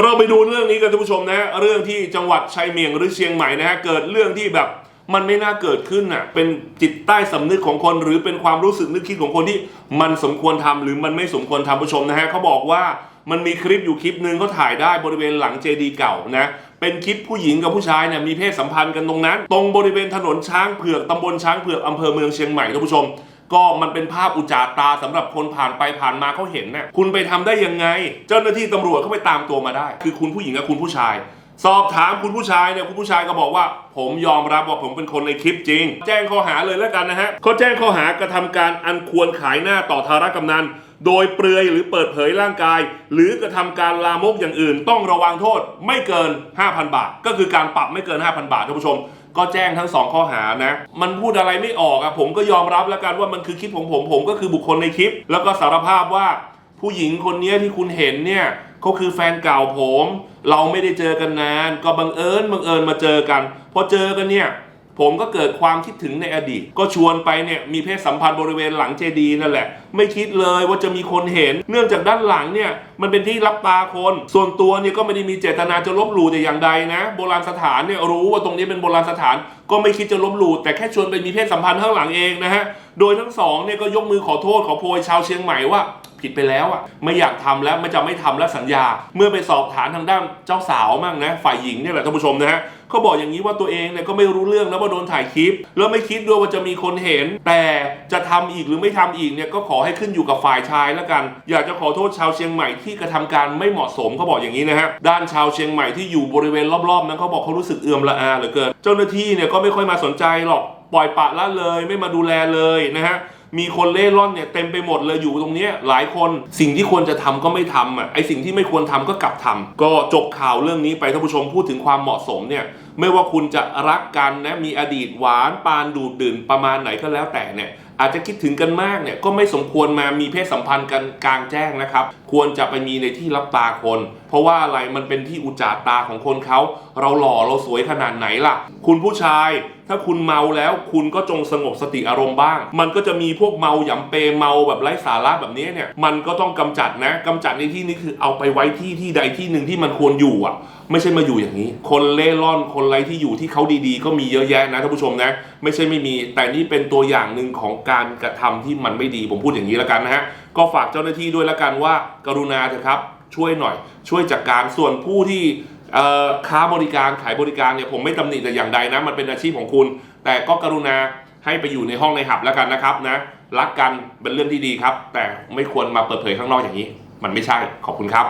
เราไปดูเรื่องนี้กันท่านผู้ชมนะฮะเรื่องที่จังหวัดชัยเมียงหรือเชียงใหม่นะฮะเกิดเรื่องที่แบบมันไม่น่าเกิดขึ้นน่ะเป็นจิตใต้สำนึกของคนหรือเป็นความรู้สึกนึกคิดของคนที่มันสมควรทำหรือมันไม่สมควรทำผู้ชมนะฮะเขาบอกว่ามันมีคลิปอยู่คลิปหนึ่งเขาถ่ายได้บริเวณหลังเจดีเก่านะเป็นคลิปผู้หญิงกับผู้ชายเนี่ยมีเพศสัมพันธ์กันตรงนั้น ตรงบริเวณถนนช้างเผือกตำบลช้างเผือกอำเภอเมืองเชียงใหม่ท่านผู้ชม ก็มันเป็นภาพอุจจาตาสำหรับคนผ่านไปผ่านมาเขาเห็นน่ะคุณไปทำได้ยังไง เจ้าหน้าที่ตำรวจเขาไปตามตัวมาได้ คือคุณผู้หญิงกับคุณผู้ชาย สอบถามคุณผู้ชายเนี่ยคุณผู้ชายก็บอกว่า ผมยอมรับว่าผมเป็นคนในคลิปจริง แจ้งข้อหาเลยแล้วกันนะฮะเขาแจ้งข้อหากระทำการอันควรขายหน้าต่อธารกำนันโดยเปลือยหรือเปิดเผยร่างกาย หรือกระทำการลามกอย่างอื่น ต้องระวังโทษไม่เกิน 5,000 บาท ก็คือการปรับไม่เกิน 5,000 บาทท่านผู้ชม ก็แจ้งทั้งสองข้อหานะ มันพูดอะไรไม่ออกอะผมก็ยอมรับแล้วกันว่ามันคือคลิปของผม ผมก็คือบุคคลในคลิป แล้วก็สารภาพว่าผู้หญิงคนนี้ที่คุณเห็นเนี่ยเขาคือแฟนเก่าผม เราไม่ได้เจอกันนาน ก็บังเอิญบังเอิญมาเจอกัน พอเจอกันเนี่ย ผมก็เกิดความคิดถึงในอดีต ก็ชวนไปเนี่ยมีเพศสัมพันธ์บริเวณหลังเจดีนั่นแหละ ไม่คิดเลยว่าจะมีคนเห็น เนื่องจากด้านหลังเนี่ยมันเป็นที่รับตาคน ส่วนตัวเนี่ยก็ไม่ได้มีเจตนาจะลบหลู่แต่อย่างใดนะ โบราณสถานเนี่ยรู้ว่าตรงนี้เป็นโบราณสถาน ก็ไม่คิดจะลบหลู่แต่แค่ชวนไปมีเพศสัมพันธ์ข้างหลังเองนะฮะ โดยทั้งสองเนี่ยก็ยกมือขอโทษขอโพยชาวเชียงใหม่ว่า ผิดไปแล้วอะไม่อยากทำแล้วไม่จะไม่ทำแล้วสัญญา เมื่อไปสอบถามทางด้านเจ้าสาวมั่งนะฝ่ายหญิงเนี่ยแหละท่านผู้ชมนะฮะเขาบอกอย่างนี้ว่าตัวเองเนี่ยก็ไม่รู้เรื่องแล้วว่าโดนถ่ายคลิป แล้วไม่คิดด้วยว่าจะมีคนเห็น แต่จะทำอีกหรือไม่ทำอีกเนี่ยก็ขอให้ขึ้นอยู่กับฝ่ายชายแล้วกัน อยากจะขอโทษชาวเชียงใหม่ที่กระทำการไม่เหมาะสมเขาบอกอย่างนี้นะฮะด้านชาวเชียงใหม่ที่อยู่บริเวณรอบๆนั้นเขาบอกเขารู้สึกเอื่อมละอาเหลือเกิน เจ้าหน้าที่เนี่ยก็ไม่ค่อยมาสนใจหรอกปล่อยปะละเลยไม่มาดูแลเลยนะฮะ มีคนเล่ร่อนเนี่ยเต็มไปหมดเลยอยู่ตรงนี้หลายคนสิ่งที่ควรจะทำก็ไม่ทำอะไอสิ่งที่ไม่ควรทำก็กลับทำก็จบข่าวเรื่องนี้ไปท่านผู้ชมพูดถึงความเหมาะสมเนี่ย ไม่ว่าคุณจะรักกันนะมีอดีตหวานปานดูดดื่นประมาณไหนก็แล้วแต่เนี่ยอาจจะคิดถึงกันมากเนี่ยก็ไม่สมควรมามีเพศสัมพันธ์กันกลางแจ้งนะครับ ควรจะไปมีในที่รับตาคน เพราะว่าอะไรมันเป็นที่อุจจาตาของคนเขาเราหล่อเราสวยขนาดไหนล่ะ คุณผู้ชาย ถ้าคุณเมาแล้วคุณก็จงสงบสติอารมณ์บ้าง มันก็จะมีพวกเมาหยำเปเมาแบบไร้สาระแบบนี้เนี่ยมันก็ต้องกำจัดนะกำจัดในที่นี้คือเอาไปไว้ที่ที่ใดที่หนึ่งที่มันควรอยู่อะไม่ใช่มาอยู่อย่างนี้ คนเล่ร่อนคนไร้ที่อยู่ที่เขาดีๆ ก็มีเยอะแยะนะท่านผู้ชมนะ ไม่ใช่ไม่มี แต่นี่เป็นตัวอย่างหนึ่งของการกระทำที่มันไม่ดี ผมพูดอย่างนี้แล้วกันนะฮะ ก็ฝากเจ้าหน้าที่ด้วยแล้วกันว่า กรุณาเถอะครับ ช่วยหน่อย ช่วยจัดกการส่วนผู้ที่ค้าบริการขายบริการเนี่ยผมไม่ตำหนิแต่อย่างใดนะ มันเป็นอาชีพของคุณ แต่ก็กรุณาให้ไปอยู่ในห้องในหับแล้วกันนะครับนะรักกันเป็นเรื่องที่ดีครับ แต่ไม่ควรมาเปิดเผยข้างนอกอย่างนี้ มันไม่ใช่ขอบคุณครับ